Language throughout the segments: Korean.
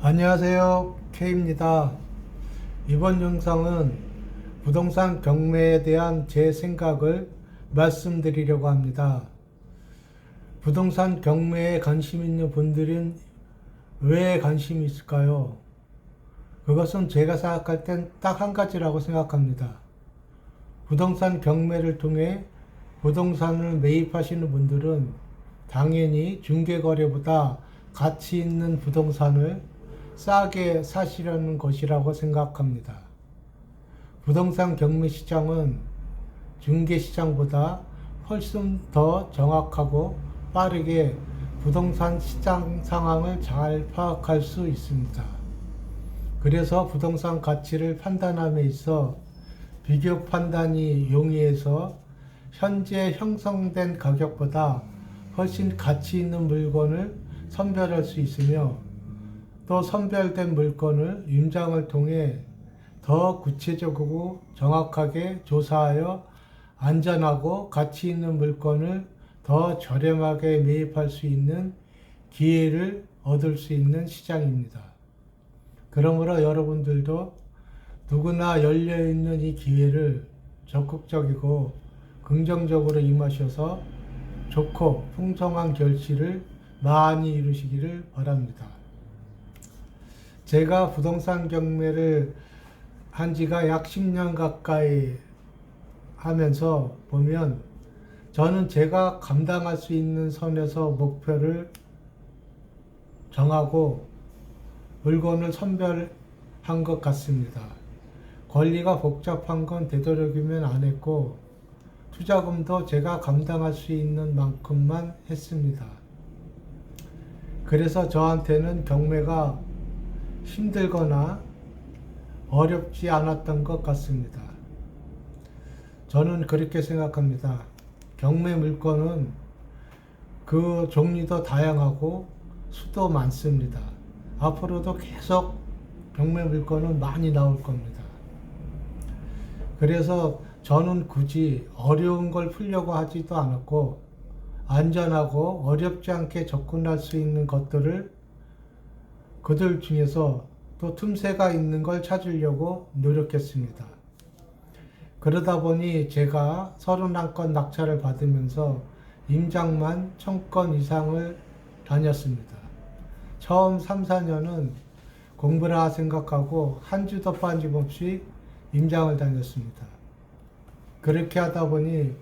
안녕하세요. K입니다. 이번 영상은 부동산 경매에 대한 제 생각을 말씀드리려고 합니다. 부동산 경매에 관심 있는 분들은 왜 관심이 있을까요? 그것은 제가 생각할 땐 딱 한 가지라고 생각합니다. 부동산 경매를 통해 부동산을 매입하시는 분들은 당연히 중개거래보다 가치 있는 부동산을 싸게 사시려는 것이라고 생각합니다. 부동산 경매 시장은 중개 시장보다 훨씬 더 정확하고 빠르게 부동산 시장 상황을 잘 파악할 수 있습니다. 그래서 부동산 가치를 판단함에 있어 비교 판단이 용이해서 현재 형성된 가격보다 훨씬 가치 있는 물건을 선별할 수 있으며 또 선별된 물건을 임장을 통해 더 구체적이고 정확하게 조사하여 안전하고 가치 있는 물건을 더 저렴하게 매입할 수 있는 기회를 얻을 수 있는 시장입니다. 그러므로 여러분들도 누구나 열려있는 이 기회를 적극적이고 긍정적으로 임하셔서 좋고 풍성한 결실을 많이 이루시기를 바랍니다. 제가 부동산 경매를 한 지가 약 10년 가까이 하면서 보면 저는 제가 감당할 수 있는 선에서 목표를 정하고 물건을 선별한 것 같습니다. 권리가 복잡한 건 되도록이면 안 했고 투자금도 제가 감당할 수 있는 만큼만 했습니다. 그래서 저한테는 경매가 힘들거나 어렵지 않았던 것 같습니다. 저는 그렇게 생각합니다. 경매 물건은 그 종류도 다양하고 수도 많습니다. 앞으로도 계속 경매 물건은 많이 나올 겁니다. 그래서 저는 굳이 어려운 걸 풀려고 하지도 않았고 안전하고 어렵지 않게 접근할 수 있는 것들을 그들 중에서 또 틈새가 있는 걸 찾으려고 노력했습니다. 그러다 보니 제가 31건 낙찰을 받으면서 임장만 1000건 이상을 다녔습니다. 처음 3, 4년은 공부라 생각하고 한 주도 빠짐 없이 임장을 다녔습니다. 그렇게 하다 보니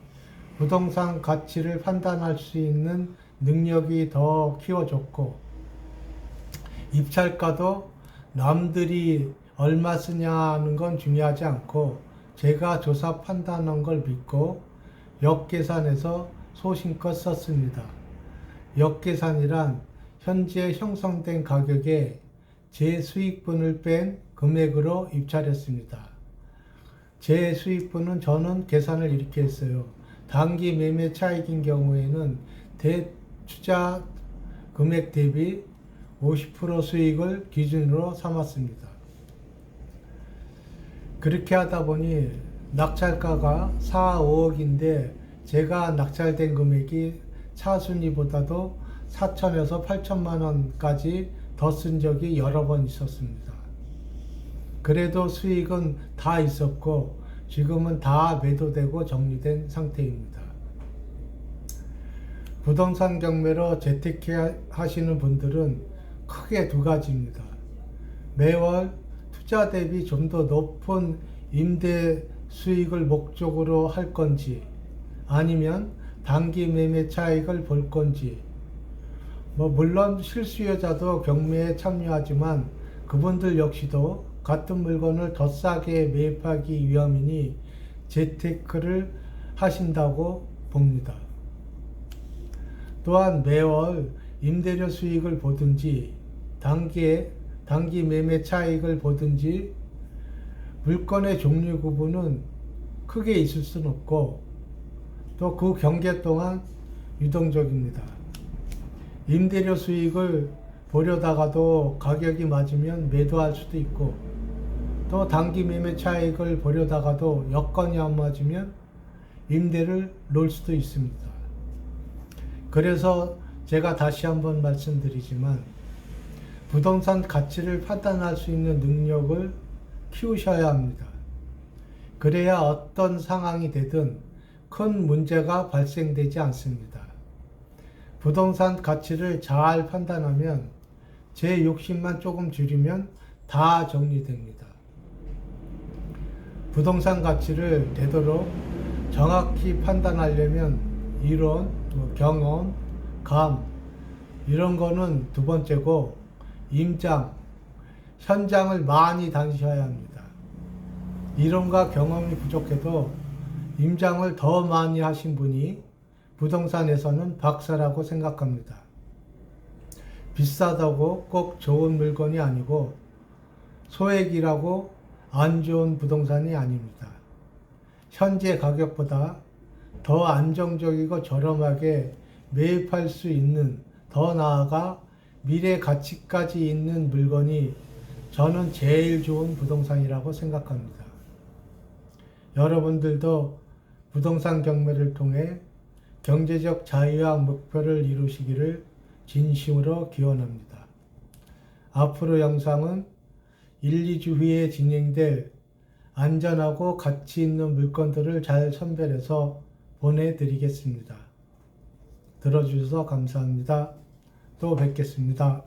부동산 가치를 판단할 수 있는 능력이 더 키워졌고 입찰가도 남들이 얼마 쓰냐는 건 중요하지 않고 제가 조사 판단한 걸 믿고 역계산해서 소신껏 썼습니다. 역계산이란 현재 형성된 가격에 제 수익분을 뺀 금액으로 입찰했습니다. 제 수익분은 저는 계산을 이렇게 했어요. 단기 매매 차익인 경우에는 대투자 금액 대비 50% 수익을 기준으로 삼았습니다. 그렇게 하다 보니 낙찰가가 4, 5억인데 제가 낙찰된 금액이 차순위보다도 4천에서 8천만 원까지 더 쓴 적이 여러 번 있었습니다. 그래도 수익은 다 있었고 지금은 다 매도되고 정리된 상태입니다. 부동산 경매로 재테크 하시는 분들은 크게 두 가지입니다. 매월 투자 대비 좀 더 높은 임대 수익을 목적으로 할 건지 아니면 단기 매매 차익을 볼 건지 뭐 물론 실수요자도 경매에 참여하지만 그분들 역시도 같은 물건을 더 싸게 매입하기 위함이니 재테크를 하신다고 봅니다. 또한 매월 임대료 수익을 보든지 단기에 단기 매매 차익을 보든지 물건의 종류 구분은 크게 있을 수는 없고 또 그 경계 동안 유동적입니다. 임대료 수익을 보려다가도 가격이 맞으면 매도할 수도 있고 또 단기 매매 차익을 보려다가도 여건이 안 맞으면 임대를 놓을 수도 있습니다. 그래서 제가 다시 한번 말씀드리지만 부동산 가치를 판단할 수 있는 능력을 키우셔야 합니다. 그래야 어떤 상황이 되든 큰 문제가 발생되지 않습니다. 부동산 가치를 잘 판단하면 제 욕심만 조금 줄이면 다 정리됩니다. 부동산 가치를 되도록 정확히 판단하려면 이론, 뭐 경험, 감 이런 거는 두 번째고 임장, 현장을 많이 다니셔야 합니다. 이론과 경험이 부족해도 임장을 더 많이 하신 분이 부동산에서는 박사라고 생각합니다. 비싸다고 꼭 좋은 물건이 아니고 소액이라고 안 좋은 부동산이 아닙니다. 현재 가격보다 더 안정적이고 저렴하게 매입할 수 있는 더 나아가 미래 가치까지 있는 물건이 저는 제일 좋은 부동산이라고 생각합니다. 여러분들도 부동산 경매를 통해 경제적 자유와 목표를 이루시기를 진심으로 기원합니다. 앞으로 영상은 1, 2주 후에 진행될 안전하고 가치 있는 물건들을 잘 선별해서 보내드리겠습니다. 들어주셔서 감사합니다. 또 뵙겠습니다.